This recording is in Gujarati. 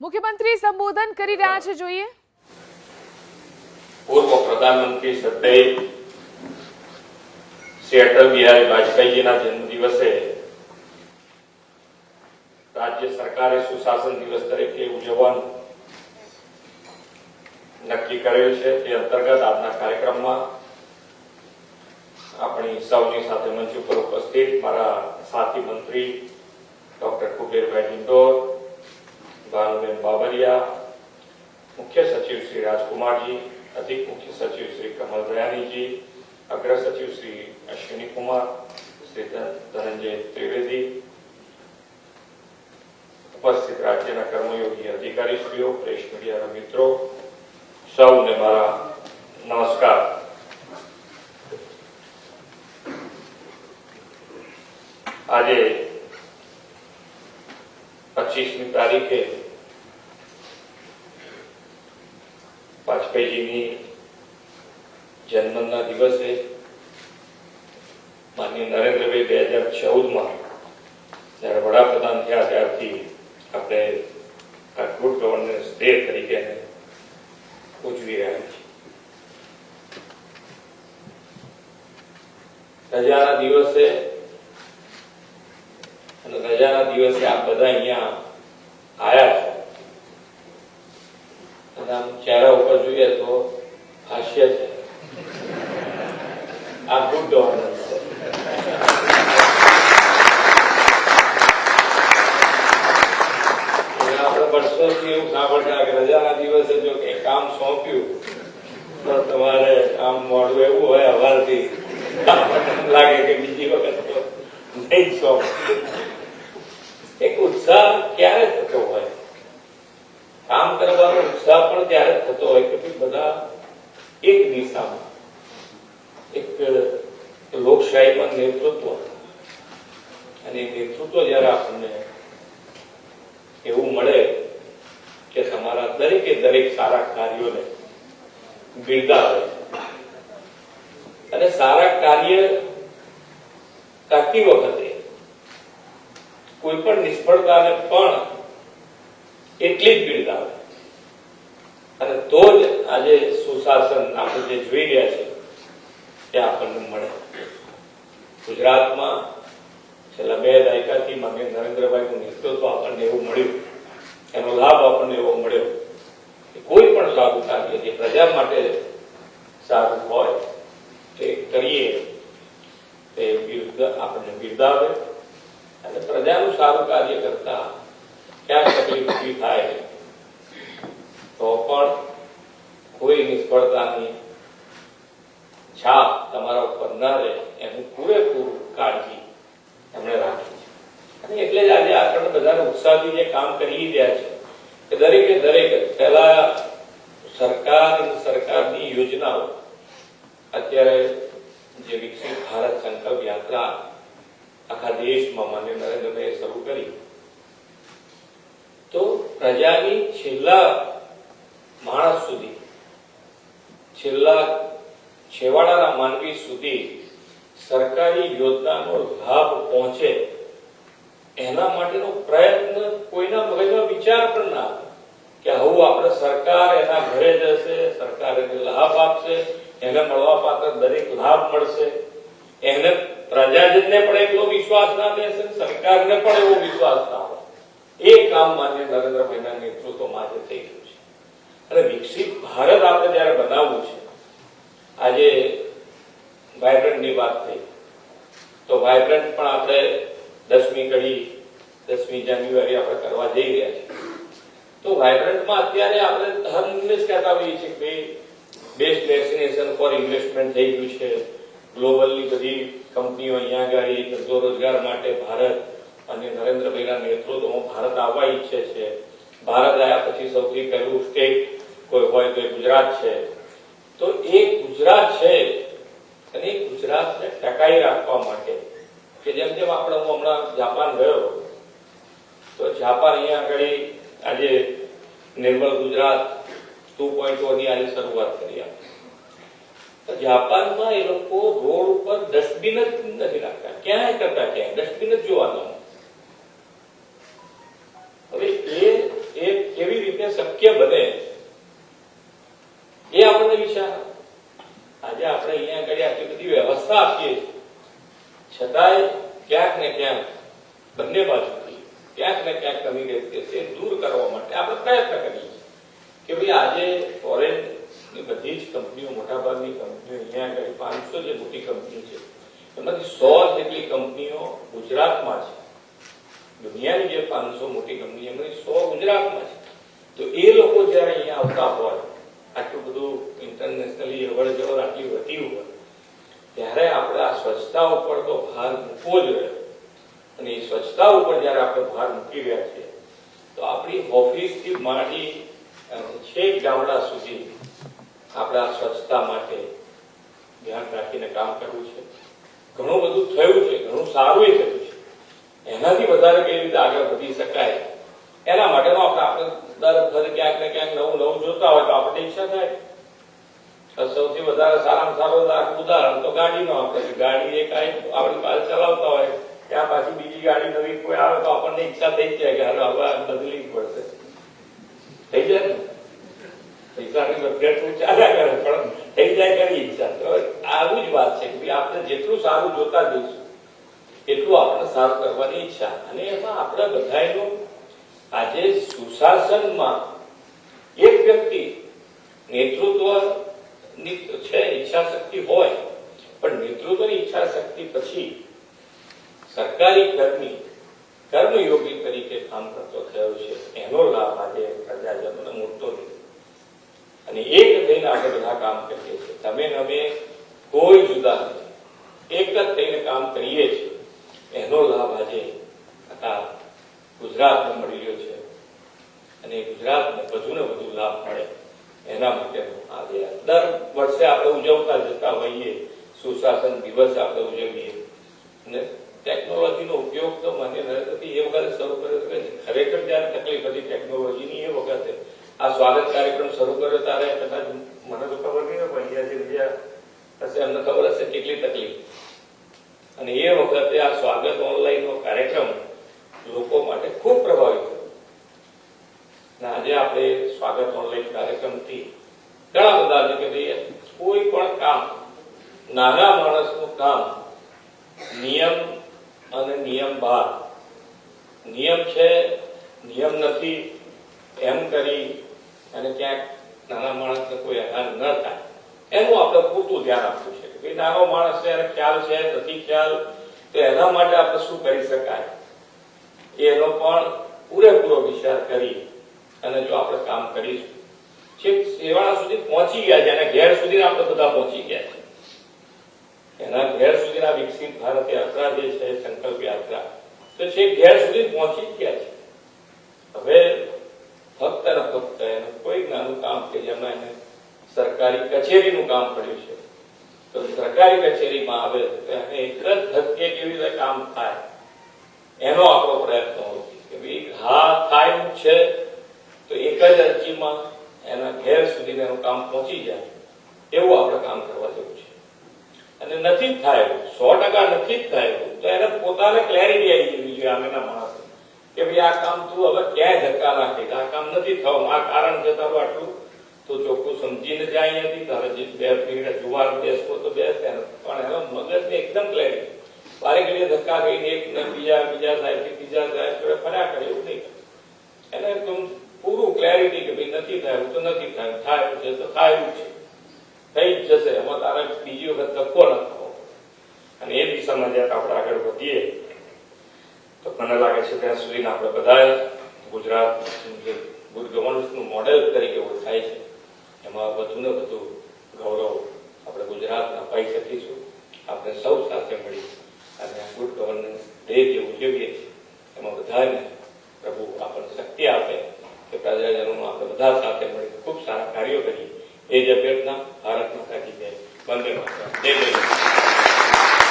મુખ્યમંત્રી સંબોધન કરી રહ્યા છે, જોઈએ. પૂર્વ પ્રધાનમંત્રી શ્રદ્ધેય શ્રી અટલ બિહારી વાજપેયીજીના જન્મદિવસે રાજ્ય સરકારે સુશાસન દિવસ તરીકે ઉજવવાનું નક્કી કરેલ છે. તે અંતર્ગત આજના કાર્યક્રમમાં આપણી સૌની સાથે મંચ ઉપર ઉપસ્થિત મારા સાથી મંત્રી ડોક્ટર કુબેરભાઈ ડિંડોર ભાનુબેન બાબરિયા, મુખ્ય સચિવ શ્રી રાજકુમારજી, અધિક મુખ્ય સચિવ શ્રી કમલ દયાનીજી અગ્ર શ્રી અશ્વિની શ્રી ધનંજય ત્રિવેદી, ઉપસ્થિત રાજ્યના કર્મયોગી અધિકારીશ્રીઓ, પ્રેસ મીડિયાના મિત્રો, સૌને મારા નમસ્કાર. આજે પચીસમી તારીખે વાજપેયીજીની જન્મના દિવસે માન્ય નરેન્દ્રભાઈ બે હજાર ચૌદમાં જ્યારે વડાપ્રધાન થયા ત્યારથી આપણે આ ગુડ ગવર્નન્સ ડે તરીકે એને ઉજવી રહ્યા છીએ રજાના દિવસે અને રજાના દિવસે આપ બધા અહીંયા આયા છો અને આમ ચહેરા ઉપર જોઈએ તો હાસ્ય છે. આ ગુડ ગવર્નન્સ કે દિવસે જો કંઈ કામ સોંપ્યું, તો તમારે આમ મોડું એવું હોય અવારથી. લાગે કે બીજી વખત સોંપ એક ઉત્સાહ ક્યારે થતો હોય? કામ કરવાનો ઉત્સાહ પણ ત્યારે થતો હોય કે બધા એક દિશામાં, એક લોકશાહીમાં નેતૃત્વ અને નેતૃત્વ જયારે આપણને એવું મળે કે તમારા દરેકે દરેક સારા કાર્યોને બિરદાવે અને સારા કાર્ય કરતી વખતે કોઈ પણ નિષ્ફળતાને પણ એટલી જ બિરદાવે અને તો જ આજે સુશાસન આપણે જે જોઈ રહ્યા છે, તે આપણને મળે. ગુજરાતમાં છેલ્લા બે દાયકાથી માન્ય નરેન્દ્રભાઈનું નેતૃત્વ આપણને એવું મળ્યું. એનો લાભ આપણને એવો મળ્યો કે કોઈ પણ સારું કાર્ય જે પ્રજા માટે સારું હોય, તે કરીએ. તે આપણને બિરદાવે. અને પ્રજાનું સારું કાર્ય કરતા ક્યાંક તકલીફ ઊભી થાય તો પણ કોઈ નિષ્ફળતાની છાપ તમારા ઉપર ન રહે એનું પૂરેપૂરું કાળજી એમણે રાખી છે. અને એટલે જ આજે આપણે બધાને ઉત્સાહથી જે કામ કરી રહ્યા છે કે દરેકે દરેક પહેલા સરકાર સરકારની યોજનાઓ, અત્યારે જે વિકસિત ભારત સંકલ્પ યાત્રા આખા દેશમાં માન્ય નરેન્દ્રભાઈએ શરૂ કરી તો પ્રજાની છેલ્લા માણસ સુધી, છેલ્લા છેવાડાના માનવી સુધી સરકારી યોજનાનો લાભ પહોંચે, એના માટેનો પ્રયત્ન કોઈના મગજમાં વિચાર પણ ના કે હવે આપણે સરકાર એના ઘરે જશે, સરકાર એને લાભ આપશે, એને મળવા પાત્ર દરેક લાભ મળશે. એને પ્રજાજનને પણ એટલો વિશ્વાસ ના બેસે, સરકારને પણ એવો વિશ્વાસ ના એ કામ માન્ય નરેન્દ્રભાઈના નેતૃત્વમાં આજે થઈ ગયું છે. અને વિકસિત ભારત આપણે જયારે બનાવવું છે, આજે વાયબ્રન્ટની વાત થઈ, તો વાયબ્રન્ટ પણ આપણે દસમી કડી, દસમી જાન્યુઆરી આપણે કરવા જઈ રહ્યા છીએ. તો વાયબ્રન્ટમાં અત્યારે આપણે હંમેશ કહેતા હોઈએ છીએ કે બેસ્ટ ડેસ્ટિનેશન ફોર ઇન્વેસ્ટમેન્ટ થઈ ગયું છે. ગ્લોબલની બધી કંપનીઓ અહીંયા આગળ ધંધો રોજગાર માટે ભારત અને નરેન્દ્રભાઈના નેતૃત્વમાં ભારત આવવા ઈચ્છે છે. ભારત આવ્યા પછી સૌથી પહેલું સ્ટેટ કોઈ હોય તો એ ગુજરાત છે. તો એ ગુજરાત છે અને એ ગુજરાતને ટકાઈ રાખવા માટે કે જેમ જેમ આપણે હું હમણાં જાપાન ગયો, તો જાપાન અહીંયા આગળ આજે નિર્મળ ગુજરાત ટુ પોઈન્ટ ઓની આજે શરૂઆત કરી તો જાપાનમાં એ લોકો રોડ ઉપર ડસ્ટબિન જ નથી રાખતા ક્યાંય કરતા ક્યાંય? ડસ્ટબિન જ જોવા શક્ય બને. એ આપણને વિચાર. આજે આપણે અહીંયા આગળ આટલી બધી વ્યવસ્થા આપીએ. છીએ છતાંય ક્યાંક ને ક્યાંક બંને બાજુથી ક્યાંક ને ક્યાંક કમી રહેતી હશે, એ દૂર કરવા માટે આપણે પ્રયત્ન કરીએ છીએ. કે ભાઈ આજે ફોરેનની બધી જ કંપનીઓ, મોટાભાગની કંપનીઓ અહીંયા આગળ, પાંચસો જે મોટી કંપનીઓ છે, એમાંથી સો જેટલી કંપનીઓ ગુજરાતમાં છે. દુનિયાની જે પાંચસો મોટી કંપની એમાંથી સો ગુજરાતમાં છે. તો એ લોકો જયારે અહીંયા આવતા હોય, આટલું બધું ઇન્ટરનેશનલી અવર જવર આટલી વધી હોય, ત્યારે આપણે આ સ્વચ્છતા ઉપર તો ભાર મૂકવો જોઈએ અને એ સ્વચ્છતા ઉપર જયારે આપણે ભાર મૂકી રહ્યા છીએ, તો આપણી ઓફિસથી માંડી અને છેક ગામડા સુધી આપણે સ્વચ્છતા માટે ધ્યાન રાખીને કામ કરવું છે. ઘણું બધું થયું છે, ઘણું સારું એ થયું છે. એનાથી વધારે કઈ રીતે આગળ વધી શકાય, એના માટેનો આપણે આપણે દર વખતે ક્યાંક ને ક્યાંક નવું નવું જોતા હોય તો આપણને ઈચ્છા થાય. સૌથી વધારે સારામાં સારું ઉદાહરણ તો ગાડીનો આપણે ગાડી એક આપણી પાસે ચલાવતા હોય, ત્યાં પાછી બીજી ગાડી નવી કોઈ આવે તો આપણને ઈચ્છા થઈ જાય કે હાલો હવે બદલી પડશે. થઈ જાય ને? પૈસાની ચાલ્યા કરે, પણ થઈ જાય ખરી ઈચ્છા. તો આવું જ વાત છે આપણે જેટલું સારું જોતા જઈશું, એટલું આપણે સારું કરવાની ઈચ્છા. અને એમાં આપણે બધાયનું આજે સુશાસનમાં એક વ્યક્તિ નેતૃત્વની છે ઈચ્છા શક્તિ હોય, પણ નેતૃત્વની ઈચ્છા શક્તિ પછી સરકારી કર્મી કર્મયોગી તરીકે કામ કરતો થયો છે. એનો લાભ આજે પ્રજાજનોને મળતો નથી અને એક થઈને આપણે બધા કામ કરીએ છીએ. તમે અમે કોઈ જુદા નથી. એક જ થઈને કામ કરીએ છીએ. એનો લાભ આજે આખા ગુજરાતને મળી રહ્યો છે. અને ગુજરાતને વધુ ને વધુ લાભ મળે. એના માટેનો આજે દર વર્ષે આપણે ઉજવતા જતા હોઈએ, સુશાસન દિવસ આપણે ઉજવીએ. અને ટેકનોલોજીનો ઉપયોગ તો મને નથી એ વખતે શરૂ કર્યો કે ખરેખર જ્યારે તકલીફ હતી ટેકનોલોજીની એ વખતે. આ સ્વાગત કાર્યક્રમ શરૂ કર્યો ત્યારે કદાચ મને તો ખબર નહીં પણ અહીંયા જે બીજા હશે એમને ખબર હશે કેટલી તકલીફ. અને એ વખતે આ સ્વાગત ઓનલાઈન નો કાર્યક્રમ લોકો માટે ખૂબ પ્રભાવિત થયો આજે આપણે સ્વાગત ઓનલાઈન કાર્યક્રમથી ઘણા બધા કે કોઈ પણ કામ, નાના માણસનું કામ, નિયમ અને નિયમ બહાર નિયમ છે, નિયમ નથી, એમ કરી અને ક્યાંક નાના માણસને કોઈ હેરાન ન થાય. એનું આપણે પૂરતું ધ્યાન આપવું છે કે નાનો માણસ છે, ખ્યાલ છે, નથી ખ્યાલ, તો એના માટે આપણે શું કરી શકાય? એનો પણ પૂરેપૂરો વિચાર કરી અને જો આપણે કામ કરીશું, છેક સેવાળા સુધી પહોંચી ગયા છે અને ઘેર સુધી આપણે બધા પહોંચી ગયા છે. એના ઘેર સુધીના વિકસિત ભારત યાત્રા જે છે, સંકલ્પ યાત્રા, તો છેક ઘેર સુધી પહોંચી ગયા છે. હવે ફક્ત ને ફક્ત એનું કોઈ નાનું કામ કે જેમાં એને સરકારી કચેરીનું કામ પડ્યું છે. તો સરકારી કચેરીમાં આવે તો એને એક જ ધક્કે કેવી રીતે કામ થાય? એનો આપણો પ્રયત્ન હોય છે કે ભાઈ હા થાય એમ છે, તો એક જ અરજીમાં એના ઘેર સુધી એનું કામ પહોંચી જાય. એવું આપણે કામ કરવા જેવું છે. અને નથી થાય સો ટકા નથી થાય તો એને પોતાને ક્લેરિટી આવી જવી જોઈએ આગળના માણસ. કે ભાઈ આ કામ તું હવે ક્યાંય ધક્કા નાખે આ કામ નથી થવાનું. આ કારણ છે તારું આટલું. તો ચોખ્ખું સમજીને જાય અહીંયાથી. તારે જે બે મિનિટ જુવાર બેસવો તો બેસે પણ એનો મગજને એકદમ ક્લેરિટી વારે ઘડીએ ધક્કા કરીને એક ને બીજા બીજા સાહેબ બીજા સાહેબ જોડે ફર્યા કરે એવું નહીં. એને એકદમ પૂરું ક્લેરિટી કે ભાઈ નથી થાય તો નથી થાય થાય છે તો થાય છે. થઈ જશે. એમાં તારે બીજી વખત ધક્કો ન થવો અને એ દિશામાં જ્યારે આપણે આગળ વધીએ, તો મને લાગે છે ત્યાં સુધીને આપણે બધાએ ગુજરાત જે ગુડ ગવર્નન્સનું મોડેલ તરીકે ઓળખાય છે, એમાં વધુ ને વધુ ગૌરવ આપણે ગુજરાતના પાઈ શકીશું. આપણે સૌ સાથે મળી અને ગુડ ગવર્નન્સ ડે જે ઉજવીએ છીએ, એમાં બધાને પ્રભુ આપણને શક્તિ આપે કે પ્રજાજનોમાં આપણે